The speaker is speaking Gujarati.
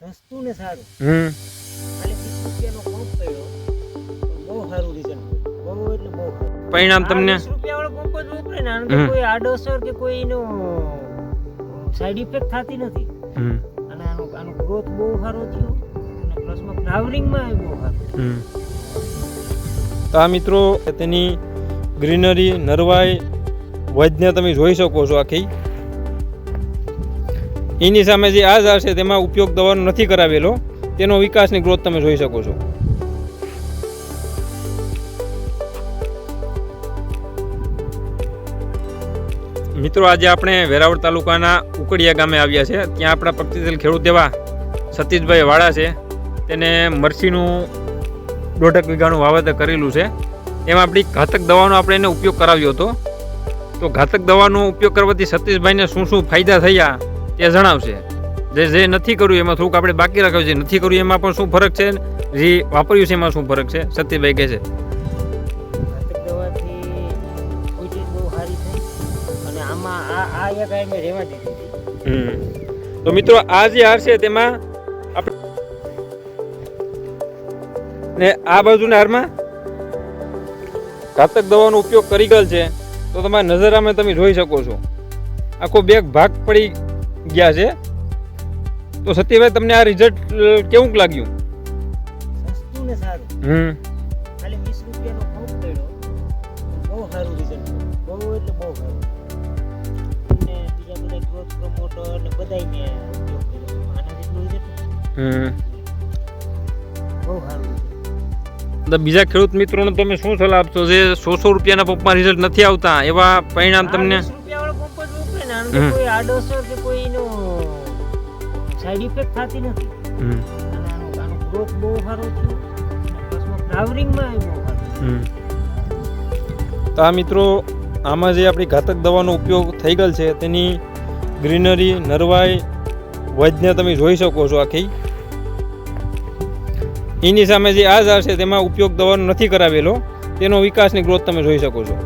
સસ્તું ને સારું. હમ. રૂપિયાનો પંપ પડ્યો બહુ સારું રિઝલ્ટ બહુ એટલે બહુ પરિણામ તમને? રૂપિયા વાળો પંપ જ વાપરે ને આને. કોઈ આડઅસર કે કોઈ એનો સાઈડ ઇફેક્ટ થતી નથી. અને આનો આનો ગ્રોથ બહુ સારો થયો અને પ્લસમાં ફ્લાવરિંગમાં બહુ સારું. તો આ મિત્રો તેની ગ્રીનરી નરવાઈ વજને તમે જોઈ શકો છો આખી. એની સામે જે આ ઝાડ છે તેમાં ઉપયોગ દવાનો નથી કરાવેલો. તેનો વિકાસની ગ્રોથ તમે જોઈ શકો છો. મિત્રો, આજે આપણે વેરાવળ તાલુકાના ઉકડિયા ગામે આવ્યા છે. ત્યાં આપણા પ્રગતિશીલ ખેડૂત એવા સતીશભાઈ વાળા છે. તેને મરસીનું દોઢક વીઘાનું વાવેતર કરેલું છે. એમાં આપણી ઘાતક દવાનો આપણે એને ઉપયોગ કરાવ્યો હતો. તો ઘાતક દવાનો ઉપયોગ કરવાથી સતીશભાઈને શું શું ફાયદા થયા? તે જણાવશે. જે જે નથી કર્યું એમાં થોડુંક આપણે બાકી રાખ્યું છે. નથી કર્યું એમાં પણ શું ફરક છે? જે વાપર્યું છે એમાં શું ફરક છે? સત્યભાઈ કહે છે. તો મિત્રો, આ જે હાર છે તેમાં ને આ બાજુના હારમાં ઘાતક દવાનો ઉપયોગ કરી ગયેલ છે. તો તમારા નજરામાં તમે જોઈ શકો છો. આખો બેગ ભાગ પડી ગયા છે. તો સત્યભાઈ તમને આ રિઝલ્ટ કેવું લાગ્યું? સસ્તું ને સારું. હમ. ખાલી 20 રૂપિયાનો પંપ પડ્યો બહુ સારું રિઝલ્ટ બહુ એટલે બહુ સારું. અને બીજા બધા ગ્રોથ પ્રમોટર ને બધાય મે ઉપયોગ કર્યો. આના જેટલું રિઝલ્ટ હમ. બહુ સારું બીજા ખેડૂત મિત્રોને તમે શું સલાહ આપશો? જે સો સો રૂપિયાના પંપમાં રિઝલ્ટ નથી આવતા એવા પરિણામ તમને? 20 રૂપિયાવાળો પંપ જ કે કોઈ આડઅસર કે કોઈ એનો સાઈડ ઇફેક્ટ થતી નથી. અને આનો આનો ગ્રોથ બહુ સારો થયો પ્લસમાં ફ્લાવરિંગમાં બહુ સારું. તો આ મિત્રો આમાં જે આપણી ઘાતક દવાનો ઉપયોગ થઈ ગયેલ છે તેની ગ્રીનરી નરવાઈ વજને તમે જોઈ શકો છો આખી. એની સામે જે આ ઝાડ છે તેમાં ઉપયોગ દવાનો નથી કરાવેલો. તેનો વિકાસની ગ્રોથ તમે જોઈ શકો છો.